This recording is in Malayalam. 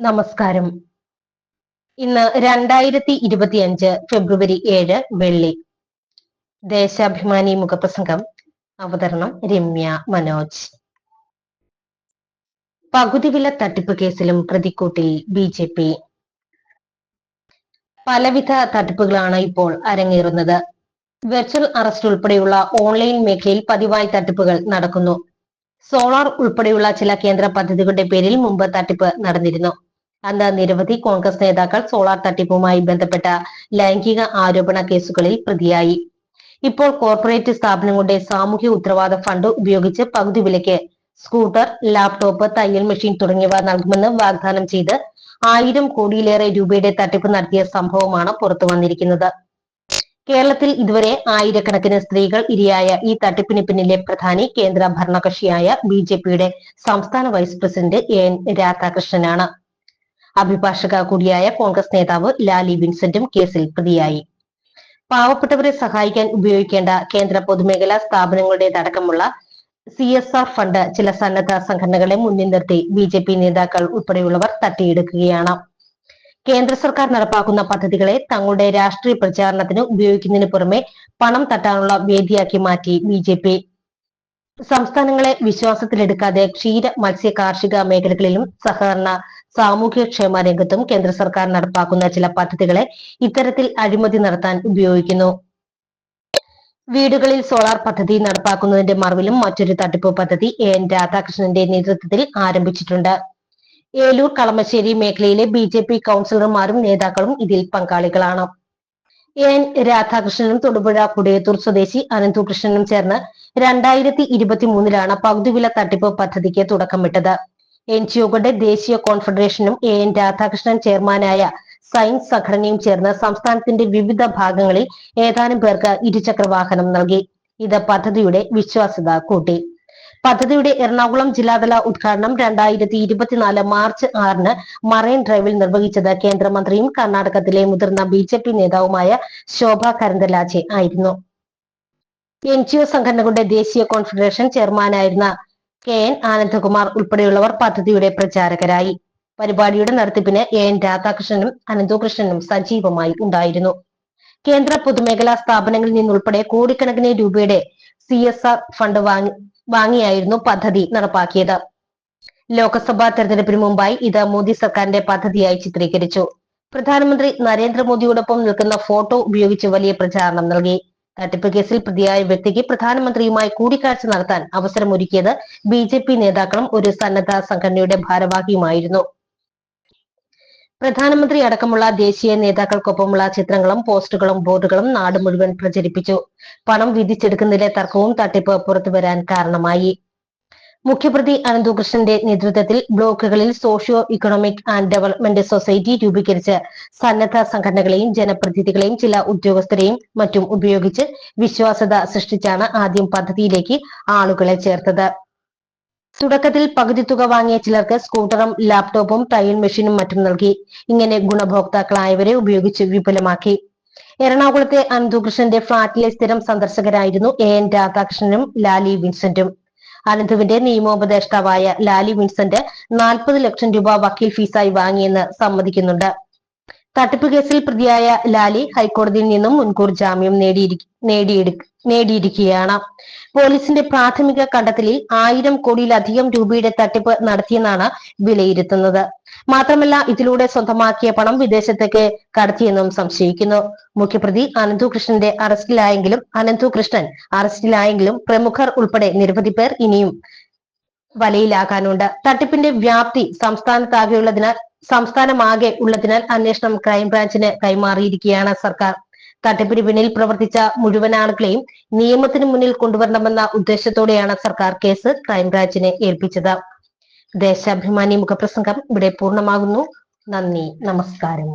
നമസ്കാരം. ഇന്ന് രണ്ടായിരത്തി ഇരുപത്തി അഞ്ച് ഫെബ്രുവരി ഏഴ് വെള്ളി. ദേശാഭിമാനി മുഖപ്രസംഗം അവതരണം രമ്യ മനോജ്. പകുതി വില തട്ടിപ്പ് കേസിലും പ്രതിക്കൂട്ടിൽ ബി ജെ പി. പലവിധ തട്ടിപ്പുകളാണ് ഇപ്പോൾ അരങ്ങേറുന്നത്. വെർച്വൽ അറസ്റ്റ് ഉൾപ്പെടെയുള്ള ഓൺലൈൻ മേഖലയിൽ പതിവായി തട്ടിപ്പുകൾ നടക്കുന്നു. സോളാർ ഉൾപ്പെടെയുള്ള ചില കേന്ദ്ര പദ്ധതികളുടെ പേരിൽ മുമ്പ് തട്ടിപ്പ് നടന്നിരുന്നു. അന്ന് നിരവധി കോൺഗ്രസ് നേതാക്കൾ സോളാർ തട്ടിപ്പുമായി ബന്ധപ്പെട്ട ലൈംഗിക ആരോപണ കേസുകളിൽ പ്രതിയായി. ഇപ്പോൾ കോർപ്പറേറ്റ് സ്ഥാപനങ്ങളുടെ സാമൂഹ്യ ഉത്തരവാദ ഫണ്ട് ഉപയോഗിച്ച് പകുതി വിലയ്ക്ക് സ്കൂട്ടർ ലാപ്ടോപ്പ് തയ്യൽ മെഷീൻ തുടങ്ങിയവ നൽകുമെന്ന് വാഗ്ദാനം ചെയ്ത് ആയിരം കോടിയിലേറെ രൂപയുടെ തട്ടിപ്പ് നടത്തിയ സംഭവമാണ് പുറത്തു വന്നിരിക്കുന്നത്. കേരളത്തിൽ ഇതുവരെ ആയിരക്കണക്കിന് സ്ത്രീകൾ ഇരയായ ഈ തട്ടിപ്പിന് പിന്നിലെ പ്രധാനി കേന്ദ്ര ഭരണകക്ഷിയായ ബി ജെ പിയുടെ സംസ്ഥാന വൈസ് പ്രസിഡന്റ് എൻ രാധാകൃഷ്ണനാണ്. അഭിഭാഷക കൂടിയായ കോൺഗ്രസ് നേതാവ് ലാലി വിൻസെന്റും കേസിൽ പ്രതിയായി. പാവപ്പെട്ടവരെ സഹായിക്കാൻ ഉപയോഗിക്കേണ്ട കേന്ദ്ര പൊതുമേഖലാ സ്ഥാപനങ്ങളുടേതടക്കമുള്ള സി എസ് ആർ ഫണ്ട് ചില സന്നദ്ധ സംഘടനകളെ മുന്നിൽ നിർത്തി ബി ജെ പി നേതാക്കൾ ഉൾപ്പെടെയുള്ളവർ തട്ടിയെടുക്കുകയാണ്. കേന്ദ്ര സർക്കാർ നടപ്പാക്കുന്ന പദ്ധതികളെ തങ്ങളുടെ രാഷ്ട്രീയ പ്രചാരണത്തിന് ഉപയോഗിക്കുന്നതിന് പുറമെ പണം തട്ടാനുള്ള വേദിയാക്കി മാറ്റി ബി ജെ പി. സംസ്ഥാനങ്ങളെ വിശ്വാസത്തിലെടുക്കാതെ ക്ഷീര മത്സ്യ കാർഷിക മേഖലകളിലും സഹകരണ സാമൂഹ്യക്ഷേമ രംഗത്തും കേന്ദ്ര സർക്കാർ നടപ്പാക്കുന്ന ചില പദ്ധതികളെ ഇത്തരത്തിൽ അഴിമതി നടത്താൻ ഉപയോഗിക്കുന്നു. വീടുകളിൽ സോളാർ പദ്ധതി നടപ്പാക്കുന്നതിന്റെ മറവിലും മറ്റൊരു തട്ടിപ്പ് പദ്ധതി എ എൻ രാധാകൃഷ്ണന്റെ നേതൃത്വത്തിൽ ആരംഭിച്ചിട്ടുണ്ട്. ഏലൂർ കളമശ്ശേരി മേഖലയിലെ ബി ജെ പി കൗൺസിലർമാരും നേതാക്കളും ഇതിൽ പങ്കാളികളാണ്. എൻ രാധാകൃഷ്ണനും തൊടുപുഴ കുടയത്തൂർ സ്വദേശി അനന്തുകൃഷ്ണനും ചേർന്ന് രണ്ടായിരത്തി ഇരുപത്തി മൂന്നിലാണ് പകുതിവില തട്ടിപ്പ് പദ്ധതിക്ക് തുടക്കമിട്ടത്. എൻ ജി ഒകളുടെ ദേശീയ കോൺഫെഡറേഷനും എ എൻ രാധാകൃഷ്ണൻ ചെയർമാനായ സയൻസ് സംഘടനയും ചേർന്ന് സംസ്ഥാനത്തിന്റെ വിവിധ ഭാഗങ്ങളിൽ ഏതാനും പേർക്ക് ഇരുചക്ര വാഹനം നൽകി. ഇത് പദ്ധതിയുടെ വിശ്വാസ്യത കൂട്ടി. പദ്ധതിയുടെ എറണാകുളം ജില്ലാതല ഉദ്ഘാടനം രണ്ടായിരത്തി ഇരുപത്തിനാല് മാർച്ച് ആറിന് മറൈൻ ഡ്രൈവിൽ നിർവഹിച്ചത് കേന്ദ്രമന്ത്രിയും കർണാടകത്തിലെ മുതിർന്ന ബി ജെ പി നേതാവുമായ ശോഭ കരന്തലാജെ ആയിരുന്നു. എൻ ജി ഒ സംഘടനകളുടെ ദേശീയ കോൺഫെഡറേഷൻ ചെയർമാനായിരുന്ന കെ എൻ ആനന്ദകുമാർ ഉൾപ്പെടെയുള്ളവർ പദ്ധതിയുടെ പ്രചാരകരായി. പരിപാടിയുടെ നടത്തിപ്പിന് എ എൻ രാധാകൃഷ്ണനും അനന്തകൃഷ്ണനും സജീവമായി ഉണ്ടായിരുന്നു. കേന്ദ്ര പൊതുമേഖലാ സ്ഥാപനങ്ങളിൽ നിന്നുൾപ്പെടെ കോടിക്കണക്കിന് രൂപയുടെ സി എസ് ആർ ഫണ്ട് വാങ്ങി വാങ്ങിയായിരുന്നു പദ്ധതി നടപ്പാക്കിയത്. ലോക്സഭാ തെരഞ്ഞെടുപ്പിന് മുമ്പായി ഇത് മോദി സർക്കാരിന്റെ പദ്ധതിയായി ചിത്രീകരിച്ചു. പ്രധാനമന്ത്രി നരേന്ദ്രമോദിയോടൊപ്പം നിൽക്കുന്ന ഫോട്ടോ ഉപയോഗിച്ച് വലിയ പ്രചാരണം നൽകി. തട്ടിപ്പ് കേസിൽ പ്രതിയായ വ്യക്തിക്ക് പ്രധാനമന്ത്രിയുമായി കൂടിക്കാഴ്ച നടത്താൻ അവസരമൊരുക്കിയത് ബി ജെ പി നേതാക്കളും ഒരു സന്നദ്ധ സംഘടനയുടെ ഭാരവാഹിയുമായിരുന്നു. പ്രധാനമന്ത്രി അടക്കമുള്ള ദേശീയ നേതാക്കൾക്കൊപ്പമുള്ള ചിത്രങ്ങളും പോസ്റ്ററുകളും ബോർഡുകളും നാട് മുഴുവൻ പ്രചരിപ്പിച്ചു. പണം വിധിച്ചെടുക്കുന്നതിലെ തർക്കവും തട്ടിപ്പ് പുറത്തുവരാൻ കാരണമായി. മുഖ്യപ്രതി അനന്തകൃഷ്ണന്റെ നേതൃത്വത്തിൽ ബ്ലോക്കുകളിൽ socio economic and development society രൂപീകരിച്ച് സന്നദ്ധ സംഘടനകളെയും ജനപ്രതിനിധികളെയും ചില ഉദ്യോഗസ്ഥരെയും മറ്റും ഉപയോഗിച്ച് വിശ്വാസത സൃഷ്ടിച്ചാണ് ആദ്യം പദ്ധതിയിലേക്ക് ആളുകളെ ചേർത്തത്. തുടക്കത്തിൽ പകുതി തുക വാങ്ങിയ ചിലർക്ക് സ്കൂട്ടറും ലാപ്ടോപ്പും തയ്യൽ മെഷീനും മറ്റും നൽകി. ഇങ്ങനെ ഗുണഭോക്താക്കളായവരെ ഉപയോഗിച്ച് വിപുലമാക്കി. എറണാകുളത്തെ അനന്തുകൃഷ്ണന്റെ ഫ്ളാറ്റിലെ സ്ഥിരം സന്ദർശകരായിരുന്നു എ എൻ രാധാകൃഷ്ണനും ലാലി വിൻസെന്റും. അനന്തുവിന്റെ നിയമോപദേഷ്ടാവായ ലാലി വിൻസെന്റ് നാൽപ്പത് ലക്ഷം രൂപ വക്കീൽ ഫീസായി വാങ്ങിയെന്ന് സമ്മതിക്കുന്നുണ്ട്. തട്ടിപ്പ് കേസിൽ പ്രതിയായ ലാലി ഹൈക്കോടതിയിൽ നിന്നും മുൻകൂർ ജാമ്യം നേടിയിരിക്കുകയാണ്. പോലീസിന്റെ പ്രാഥമിക കണ്ടെത്തലിൽ ആയിരം കോടിയിലധികം രൂപയുടെ തട്ടിപ്പ് നടത്തിയെന്നാണ് വിലയിരുത്തുന്നത്. മാത്രമല്ല ഇതിലൂടെ സ്വന്തമാക്കിയ പണം വിദേശത്തേക്ക് കടത്തിയെന്നും സംശയിക്കുന്നു. മുഖ്യപ്രതി അനന്തു കൃഷ്ണന്റെ അറസ്റ്റിലായെങ്കിലും അനന്തു കൃഷ്ണൻ അറസ്റ്റിലായെങ്കിലും പ്രമുഖർ ഉൾപ്പെടെ നിരവധി പേർ ഇനിയും വലയിലാകാനുണ്ട്. തട്ടിപ്പിന്റെ വ്യാപ്തി സംസ്ഥാനത്താകെയുള്ളതിനാൽ സംസ്ഥാനമാകെ ഉള്ളതിനാൽ അന്വേഷണം ക്രൈംബ്രാഞ്ചിന് കൈമാറിയിരിക്കുകയാണ് സർക്കാർ. തട്ടിപ്പിന് പിന്നിൽ പ്രവർത്തിച്ച മുഴുവൻ ആളുകളെയും നിയമത്തിന് മുന്നിൽ കൊണ്ടുവരണമെന്ന ഉദ്ദേശത്തോടെയാണ് സർക്കാർ കേസ് ക്രൈംബ്രാഞ്ചിനെ ഏൽപ്പിച്ചത്. ദേശാഭിമാനി മുഖപ്രസംഗം ഇവിടെ പൂർണമാകുന്നു. നന്ദി നമസ്കാരം.